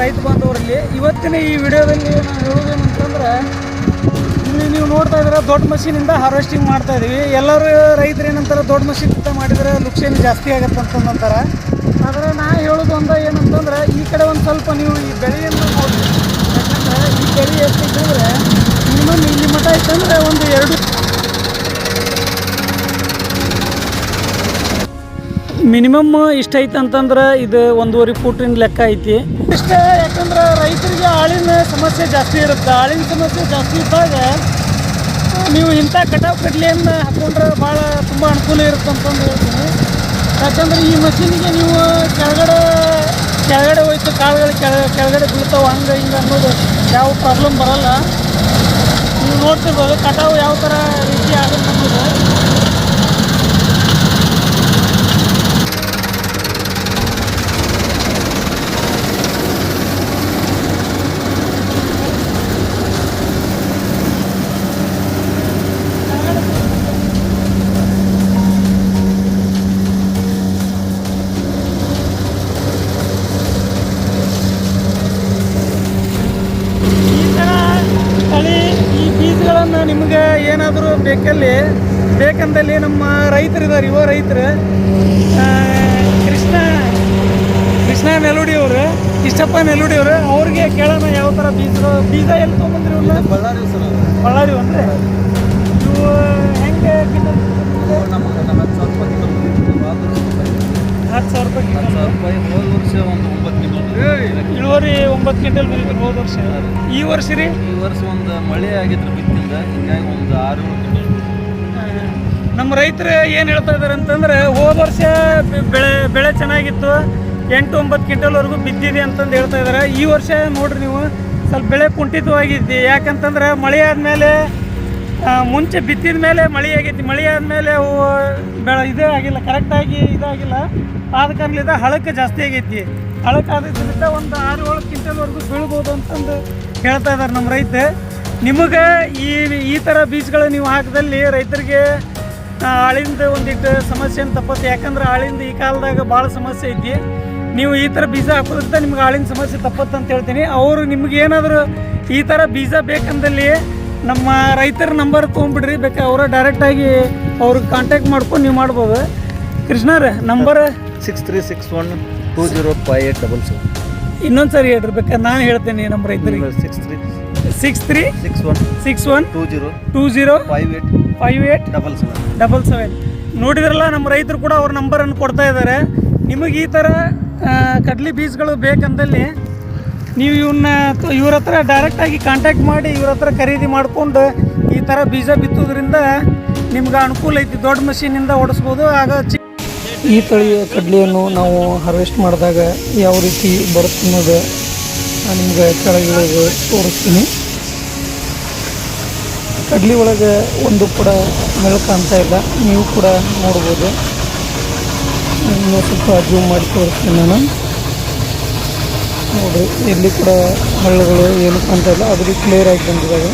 ರೈತ ಬಾಂಧವರಲ್ಲಿ, ಇವತ್ತಿನ ಈ ವಿಡಿಯೋದಲ್ಲಿ ನಾವು ಹೇಳೋದೇನಂತಂದ್ರೆ ಇಲ್ಲಿ ನೀವು ನೋಡ್ತಾ ಇದ್ರೆ ದೊಡ್ಡ ಮಷೀನಿಂದ ಹಾರ್ವೆಸ್ಟಿಂಗ್ ಮಾಡ್ತಾ ಇದೀವಿ. ಎಲ್ಲರೂ ರೈತರು ಏನಂತಾರೆ, ದೊಡ್ಡ ಮಷೀನ್ ಮಾಡಿದರೆ ಲುಕ್ಷೇನ್ ಜಾಸ್ತಿ ಆಗತ್ತೆ ಅಂತಂದಂತಾರೆ ಆದರೆ ನಾ ಹೇಳೋದು ಅಂದ್ರೆ ಏನಂತಂದ್ರೆ, ಈ ಕಡೆ ಒಂದು ಸ್ವಲ್ಪ ನೀವು ಈ ಬೆಳೆಯನ್ನು ನೋಡಿ ಯಾಕಂದ್ರೆ ಈ ಬೆಳೆ ಎಷ್ಟಿದ್ರೆ ಮಿನಿಮಮ್ ಇಲ್ಲಿ ಮಟ್ಟ ಐತಂದ್ರೆ ಒಂದು ಎರಡು ಮಿನಿಮಮ್ ಇಷ್ಟ ಐತೆ ಅಂತಂದ್ರೆ ಇದು ಒಂದೂವರೆ ಫೂಟಿನ ಲೆಕ್ಕ ಐತಿ. ಇಷ್ಟ, ಯಾಕಂದ್ರೆ ರೈತರಿಗೆ ಆಳಿನ ಸಮಸ್ಯೆ ಜಾಸ್ತಿ ಇರುತ್ತೆ. ಆಳಿನ ಸಮಸ್ಯೆ ಜಾಸ್ತಿ ಇದ್ದಾಗ ನೀವು ಇಂಥ ಕಟಾವು ಕಡ್ಲಿಯನ್ನು ಹಾಕೊಂಡ್ರೆ ಭಾಳ ತುಂಬ ಅನುಕೂಲ ಇರುತ್ತೆ ಅಂತಂದು ಹೇಳ್ತೀನಿ. ಯಾಕಂದ್ರೆ ಈ ಮಷೀನಿಗೆ ನೀವು ಕೆಳಗಡೆ ಕೆಳಗಡೆ ಹೋಯ್ತು ಕಾಳುಗಳು ಕೆಳ, ಕೆಳಗಡೆ ಬೀಳ್ತಾವೆ, ಹಂಗೆ ಹಿಂಗೆ ಅನ್ನೋದು ಯಾವ ಪ್ರಾಬ್ಲಮ್ ಬರಲ್ಲ. ನೀವು ನೋಡ್ತಿರ್ಬೋದು, ಕಟಾವು ಯಾವ ಥರ ರೀತಿ ಆಗುತ್ತೆ ಅನ್ನೋದು ಈ ಥರ ತಳಿ ಈ ಬೀಜಗಳನ್ನು ನಿಮಗೆ ಏನಾದರೂ ಬೇಕಲ್ಲಿ ಬೇಕಂದಲ್ಲಿ ನಮ್ಮ ರೈತರಿದ್ದಾರೆ ಯುವ ರೈತರು. ಆ, ಕೃಷ್ಣ ಕೃಷ್ಣ ನೆಲುಡಿ ಅವರು ಇಷ್ಟಪ್ಪ ನೆಲುಡಿ ಅವರು ಅವ್ರಿಗೆ ಕೇಳೋಣ ಯಾವ ಥರ ಬೀಜ ಬೀಜ ಎಲ್ಲಿ ತೊಗೊಂಬಂದ್ರಿ ಇವ್ರನ್ನ ಬಳ್ಳಾರಿ ಸರ್ ಬಳ್ಳಾರಿ ಅಂದ್ರೆ ಹತ್ತು ಸಾವಿರ ರೂಪಾಯಿ ಹತ್ತು ಸಾವಿರ ರೂಪಾಯಿ ಹೋದ ವರ್ಷ ಒಂದು ಒಂಬತ್ತು ಕಿಲೋ ಇಳುವರಿ ಒಂಬತ್ತು ಕ್ವಿಂಟಲ್ ಬಂದಿದ್ರು ಹೋದ ವರ್ಷ. ಈ ವರ್ಷ ರೀ? ಈ ವರ್ಷ ಒಂದು ಮಳೆ ಆಗಿದ್ರು ಬಿತ್ತಿಲ್ಲ ಹಿಂಗಾಗಿ ಒಂದು ಆರು ಏಳು ನಮ್ಮ ರೈತರು ಏನು ಹೇಳ್ತಾ ಇದ್ದಾರೆ ಅಂತಂದ್ರೆ ಹೋದ ವರ್ಷ ಬೆಳೆ ಬೆಳೆ ಚೆನ್ನಾಗಿತ್ತು ಎಂಟು ಒಂಬತ್ತು ಕ್ವಿಂಟಲ್ವರೆಗೂ ಬಿದ್ದಿದೆ ಅಂತಂದು ಹೇಳ್ತಾ ಇದ್ದಾರೆ ಈ ವರ್ಷ ನೋಡ್ರಿ ನೀವು ಸ್ವಲ್ಪ ಬೆಳೆ ಕುಂಠಿತವಾಗಿದ್ದಿ. ಯಾಕಂತಂದ್ರೆ ಮಳೆ ಆದಮೇಲೆ ಮುಂಚೆ ಬಿತ್ತಿದ ಮೇಲೆ ಮಳೆ ಆಗೈತಿ. ಮಳೆ ಆದಮೇಲೆ ಇದೇ ಆಗಿಲ್ಲ ಕರೆಕ್ಟಾಗಿ ಇದಾಗಿಲ್ಲ. ಆದ ಕಾರಣದಿಂದ ಹಳಕ್ಕೆ ಜಾಸ್ತಿ ಆಗೈತಿ. ಹಳಕ್ಕೆ ಆದ್ರಿಂದ ಒಂದು ಆರು, ಏಳು ಕ್ವಿಂಟಲ್ವರೆಗೂ ಬೀಳ್ಬೋದು ಅಂತಂದು ಹೇಳ್ತಾ ಇದ್ದಾರೆ ನಮ್ಮ ರೈತ. ನಿಮಗೆ ಈ ಈ ಥರ ಬೀಜಗಳು ನೀವು ಹಾಕಿದಲ್ಲಿ ರೈತರಿಗೆ ಆಳಿಂದ ಒಂದಿಟ್ಟು ಸಮಸ್ಯೆ ಅಂತ ತಪ್ಪತ್ತೆ. ಯಾಕಂದ್ರೆ ಆಳಿಂದ ಈ ಕಾಲದಾಗ ಭಾಳ ಸಮಸ್ಯೆ ಐತಿ. ನೀವು ಈ ಥರ ಬೀಜ ಹಾಕೋದ್ರಿಂದ ನಿಮ್ಗೆ ಆಳಿನ ಸಮಸ್ಯೆ ತಪ್ಪತ್ತೆ ಅಂತ ಹೇಳ್ತೀನಿ. ಅವರು ನಿಮ್ಗೆ ಏನಾದರೂ ಈ ಥರ ಬೀಜ ಬೇಕಂದಲ್ಲಿ ನಮ್ಮ ರೈತರ ನಂಬರ್ ತೊಗೊಂಬಿಡ್ರಿ ಬೇಕಾ ಅವರ ಡೈರೆಕ್ಟಾಗಿ ಅವ್ರಿಗೆ ಕಾಂಟ್ಯಾಕ್ಟ್ ಮಾಡ್ಕೊಂಡು ನೀವು ಮಾಡ್ಬೋದು. ಕೃಷ್ಣರ number six three six one two zero five eight double seven ಇನ್ನೊಂದು ಸರಿ ಹೇಳಿರ್ಬೇಕಾ ನಾನು ಹೇಳ್ತೇನೆ ನಮ್ಮ ರೈತರಿಗೆ six three six three six one six one two zero two zero five eight five eight double seven double seven ನೋಡಿದ್ರಲ್ಲ ನಮ್ಮ ರೈತರು ಕೂಡ ಅವ್ರ ನಂಬರನ್ನು ಕೊಡ್ತಾ ಇದ್ದಾರೆ. ನಿಮಗೆ ಈ ಥರ ಕಡ್ಲಿ ಬೀಜಗಳು ಬೇಕಂದಲ್ಲಿ ನೀವು ಇವನ್ನ ಇವ್ರ ಹತ್ರ ಡೈರೆಕ್ಟಾಗಿ ಕಾಂಟ್ಯಾಕ್ಟ್ ಮಾಡಿ ಇವ್ರ ಹತ್ರ ಖರೀದಿ ಮಾಡಿಕೊಂಡು ಈ ಥರ ಬೀಜ ಬಿತ್ತೋದ್ರಿಂದ ನಿಮ್ಗೆ ಅನುಕೂಲ ಐತಿ. ದೊಡ್ಡ ಮಷೀನಿಂದ ಓಡಿಸ್ಬೋದು. ಆಗ ಚಿ ಈ ತಳಿಯ ಕಡ್ಲಿಯನ್ನು ನಾವು ಹಾರ್ವೆಸ್ಟ್ ಮಾಡಿದಾಗ ಯಾವ ರೀತಿ ಬರುತ್ತೆ ಅನ್ನೋದು ನಾನು ನಿಮ್ಗೆ ಕೆಳಗಿಳಿದು ತೋರಿಸ್ತೀನಿ. ಕಡ್ಲಿ ಒಳಗೆ ಒಂದು ಕೂಡ ಮೆಳಕು ಕಾಣ್ತಾ ಇಲ್ಲ, ನೀವು ಕೂಡ ನೋಡ್ಬೋದು. ಇನ್ನೂ ಸ್ವಲ್ಪ ಜೂಮ್ ಮಾಡಿ ತೋರಿಸ್ತೀನಿ ನಾನು. ನೋಡಿರಿ ಎಲ್ಲಿ ಕೂಡ ಹಳ್ಳಗಳು ಏನು ಕಾಣ್ತಾ ಇಲ್ಲ, ಅದು ಕ್ಲಿಯರ್ ಆಗಿ ಬಂದಿದ್ದಾವೆ.